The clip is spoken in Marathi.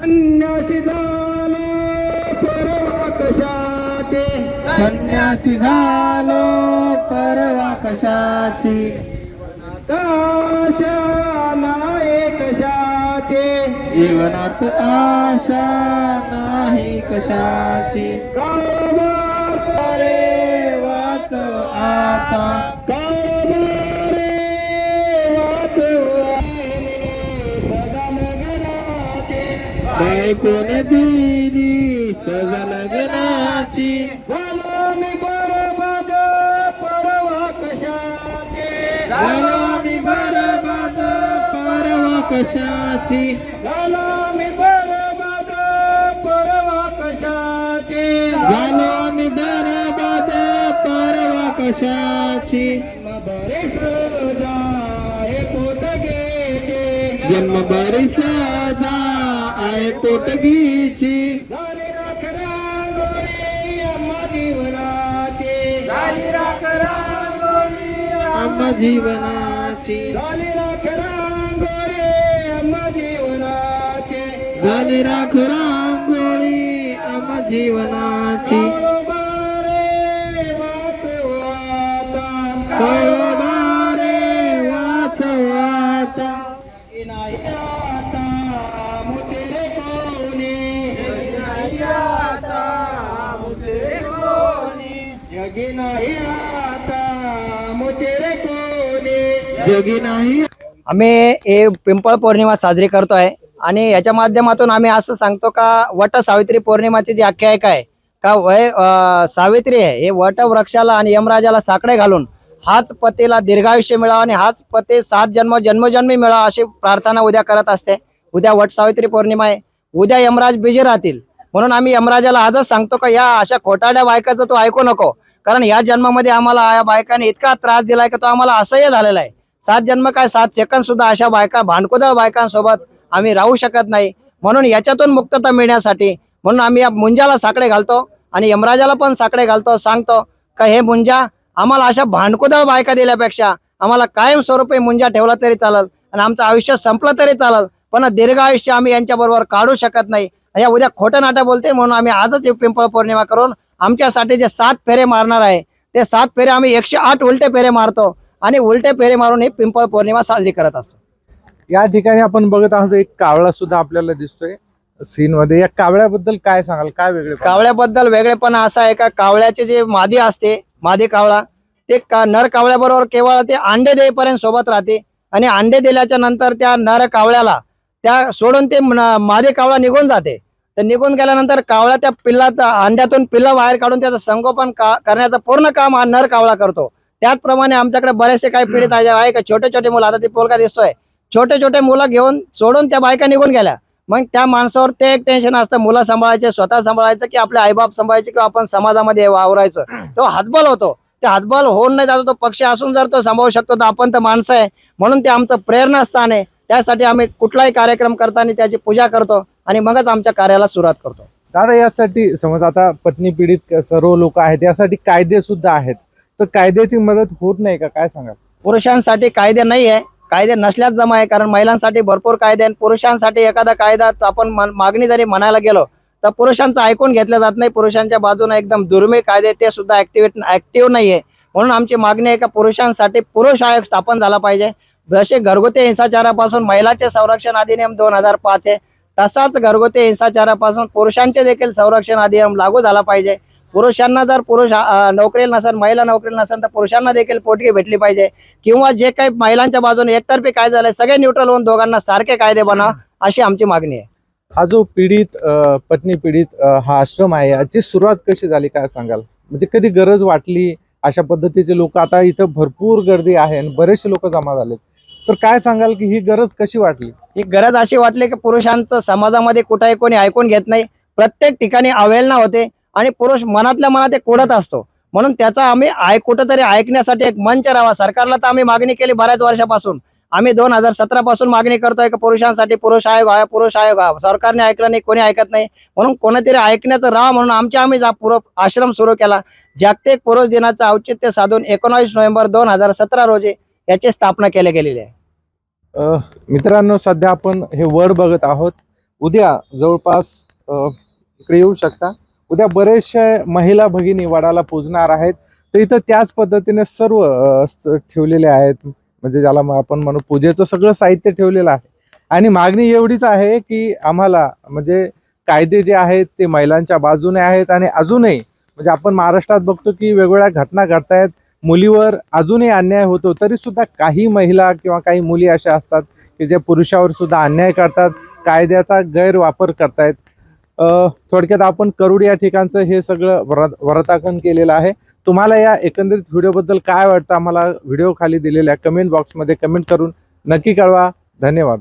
संन्यासी झालो परवा कशाचे? संन्यासी झालो परवा कशाची? आशा नाही कशाचे? जीवनात आशा नाही कशाची? वाचव आता. बायकोन दिली सग लग्नाची झालो मी बरबाद परवा कशाचे? झालो मी बरबाद परवा कशाची? झालो मी बरबाद परवा कशाचे? झालो मी बरबाद परवा कशाची? सजा जन्म बरी साधा ंग रख रीवन रख रंगे अमा जीवे ज़ाली रख राम जीवन नाही आता मुतेरे कोणी. जगी नाही. आम्ही हे पिंपळ पौर्णिमा साजरी करतोय आणि याच्या माध्यमातून आम्ही असं सांगतो का वट सावित्री पौर्णिमाची जी आख्यायिका आहे का वय अं, सावित्री आहे हे वट वृक्षाला आणि यमराजाला साकडे घालून हाच पतीला दीर्घायुष्य मिळावं आणि हाच पती सात जन्म जन्मजन्मी मिळावा अशी प्रार्थना उद्या करत असते. उद्या वट सावित्री पौर्णिमा आहे. उद्या यमराज बिजी राहतील. म्हणून आम्ही यमराजाला आजच सांगतो का या अशा खोटाड्या बायकाचं तू ऐकू नको. कारण या जन्मामध्ये आम्हाला या बायकाने इतका त्रास दिलाय की तो आम्हाला असह्य झालेला आहे. सात जन्म काय सात सेकंद सुद्धा अशा बायका भांडकुदळ बायकांसोबत आम्ही राहू शकत नाही. म्हणून याच्यातून मुक्तता मिळण्यासाठी म्हणून आम्ही या मुंजाला साकडे घालतो आणि यमराजाला पण साकडे घालतो सांगतो का हे मुंजा आम्हाला अशा भांडकुदळ बायका दिल्यापेक्षा आम्हाला कायम स्वरूपी मुंजा ठेवला तरी चालेल आणि आमचं आयुष्य संपलं तरी चालेल. पण दीर्घ आयुष्य आम्ही यांच्याबरोबर काढू शकत नाही. या उद्या खोटं नाटक बोलते म्हणून आम्ही आजच पिंपळ पौर्णिमा करून आमच्यासाठी जे सात फेरे मारणार आहे ते सात फेरे आम्ही एकशे आठ उलटे फेरे मारतो आणि उलटे फेरे मारून ही पिंपळ पौर्णिमा साजरी करत असतो. या ठिकाणी आपण बघत आहोत एक कावळा सुद्धा आपल्याला दिसतोय सीन मध्ये या कावळ्याबद्दल काय सांगाल? काय वेगळे कावळ्याबद्दल वेगळेपणा असा आहे का कावळ्याचे जे मादी असते मादी कावळा ते का नर कावळ्याबरोबर केवळ ते अंडे देईपर्यंत सोबत राहते आणि अंडे दिल्याच्या नंतर त्या नर कावळ्याला त्या सोडून ते मादी कावळा निघून जाते. तर निघून गेल्यानंतर कावळा त्या पिल्लात अंड्यातून पिल्लं बाहेर काढून त्याचं संगोपन का करण्याचं पूर्ण काम हा नर कावळा करतो. त्याचप्रमाणे आमच्याकडे बरेचसे काही पीडित आहे आहे का? छोटे छोटे मुलं आता ती पोलका दिसतोय. छोटे छोटे मुलं घेऊन सोडून त्या बायका निघून गेल्या. मग त्या माणसावर ते एक टेन्शन असतं मुलं सांभाळायचे स्वतः सांभाळायचं की आपले आईबाप सांभाळायचे किंवा आपण समाजामध्ये वावरायचं. तो हातबल होतो. ते हातबल होऊन नाही जातो तो पक्ष असून जर तो सांभाळू शकतो तर आपण तर माणसं आहे. म्हणून ते आमचं प्रेरणास्थान आहे. त्यासाठी आम्ही कुठलाही कार्यक्रम करताना त्याची पूजा करतो. आणि मगच आमच्या कार्याला सुरुवात करतो. दादा यासाठी समज आता पत्नी पीडित सर्व लोक आहेत यासाठी कायदे सुद्धा आहेत. तर कायद्याची मदत होत नाही का? काय सांगाल? पुरुषांसाठी कायदे नाही आहे कायदे नसल्याच जमा आहे कारण महिलांसाठी भरपूर कायदे आहेत. पुरुषांसाठी एखादा कायदा आपण मागणी जरी म्हणायला गेलो तर पुरुषांचं ऐकून घेतलं जात नाही. पुरुषांच्या बाजूने एकदम दुर्मिळ कायदे ते सुद्धा ऍक्टिव्ह ऍक्टिव्ह नाहीये. म्हणून आमची मागणी आहे का पुरुषांसाठी पुरुष आयोग स्थापन झाला पाहिजे. जसे घरगुती हिंसाचारापासून महिलांचे संरक्षण अधिनियम दोन हजार पाच आहे. तसाच घरगुती हिंसाचारापासून पुरुषांचे देखील संरक्षण अधिनियम लागू झाला पाहिजे. पुरुषांना जर पुरुष नोकरीला नसेल महिला नोकरीला नसेल तर पुरुषांना देखील पोटगी भेटली पाहिजे. किंवा जे काही महिलांच्या बाजूने एकतर्फी कायदे झाले सगळे न्यूट्रल होऊन दोघांना सारखे कायदे बनवा अशी आमची मागणी आहे. हा जो पीडित पत्नी पीडित हा आश्रम आहे याची सुरुवात कशी झाली काय सांगाल? म्हणजे कधी गरज वाटली अशा पद्धतीचे लोक? आता इथं भरपूर गर्दी आहे आणि बरेचसे लोक जमा झालेत. तर काय सांगाल की ही गरज कशी वाटली? ही गरज अशी वाटली की पुरुषांचं समाजामध्ये कुठेही कोणी ऐकून घेत नाही. प्रत्येक ठिकाणी अवहेलना होते आणि पुरुष मनातल्या मनात एक कुडत असतो. म्हणून त्याचा आम्ही आय कुठंतरी ऐकण्यासाठी एक मंच राहावा. सरकारला तर आम्ही मागणी केली बऱ्याच वर्षापासून. आम्ही दोन हजार सतरा पासून मागणी करतोय की पुरुषांसाठी पुरुष आयोग आहे पुरुष आयोग आहे सरकारने ऐकलं नाही कोणी ऐकत नाही. म्हणून कोणीतरी ऐकण्याचं राहा म्हणून आमच्या आम्ही जा आश्रम सुरू केला. जागतिक पुरुष दिनाचं औचित्य साधून एकोणावीस नोव्हेंबर दोन हजार सतरा रोजी याची स्थापना केल्या गेलेली आहे मित्रांनो सध्या आपण हे वड बघत आहोत. उद्या जवळपास अ, इकडे येऊ शकता. उद्या बरेचशे महिला भगिनी वडाला पूजणार आहेत. तर इथं त्याच पद्धतीने सर्व अ, स- ठेवलेले आहेत. म्हणजे ज्याला म- आपण म्हणू पूजेचं सगळं साहित्य ठेवलेलं आहे. आणि मागणी एवढीच आहे की आम्हाला म्हणजे कायदे जे आहेत ते महिलांच्या बाजूने आहेत. आणि अजूनही म्हणजे आपण महाराष्ट्रात बघतो की वेगवेगळ्या घटना घडतायत. मुलीवर अजूनही अन्याय होतो तरी सुद्धा काही महिला किंवा काही मुली अशा असतात की जे पुरुषावर सुद्धा अन्याय करतात कायद्याचा गैरवापर करतायत. थोडक्यात आपण करुड या ठिकाणचं हे सगळं व्रत व्रताकन केलेलं आहे. तुम्हाला या एकंदरीत व्हिडिओबद्दल काय वाटतं आम्हाला व्हिडिओ खाली दिलेल्या कमेंट बॉक्समध्ये कमेंट करून नक्की कळवा. धन्यवाद.